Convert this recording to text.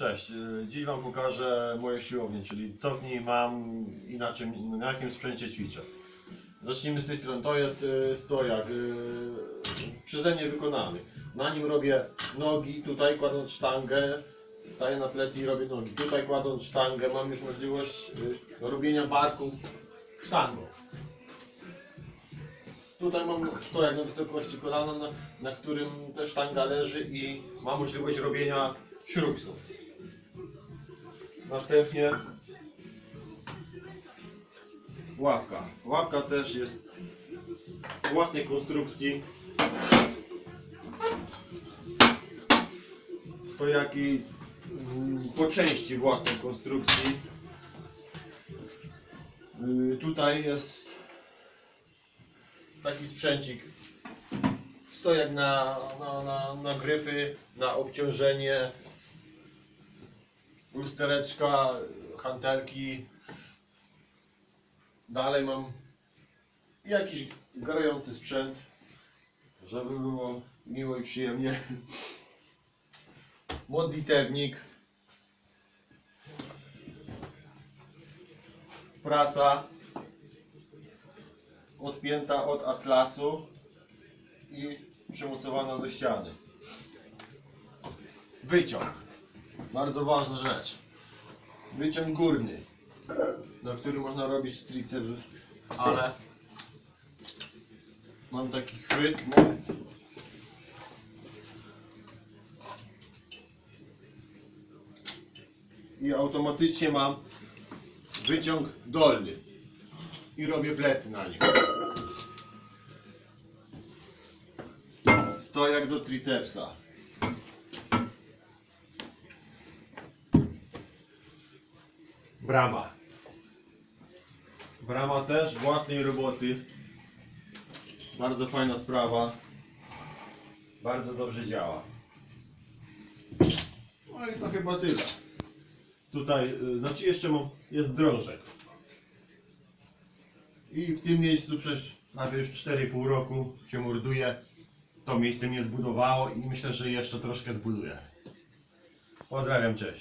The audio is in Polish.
Cześć, y, dziś Wam pokażę moje siłownie, czyli co w niej mam i na, czym, na jakim sprzęcie ćwiczę. Zacznijmy z tej strony, to jest y, stojak y, przeze mnie wykonany. Na nim robię nogi, tutaj kładąc sztangę, staję na plecy i robię nogi. Tutaj kładąc sztangę mam już możliwość robienia barku sztangą. Tutaj mam stojak na wysokości kolana, na, na którym ta sztanga leży i mam możliwość robienia śruksów. Następnie ławka. Ławka też jest własnej konstrukcji. Stojaki po części własnej konstrukcji. Y, Tutaj jest taki sprzęcik. Stojak na, na, na, na gryfy, na obciążenie, lustereczka, hantelki. Dalej mam jakiś grający sprzęt, żeby było miło i przyjemnie. Modlitewnik. Prasa odpięta od atlasu i przymocowana do ściany. Wyciąg. Bardzo ważna rzecz. Wyciąg górny, na którym można robić triceps, ale mam taki chwyt. I automatycznie mam wyciąg dolny i robię plecy na nim. Stojak do tricepsa. Brama. Brama też własnej roboty. Bardzo fajna sprawa. Bardzo dobrze działa. No i to chyba tyle. Tutaj, y, znaczy jeszcze mam, jest drążek. I w tym miejscu przez prawie już 4,5 roku się morduje. To miejsce mnie zbudowało i myślę, że jeszcze troszkę zbuduję. Pozdrawiam, cześć.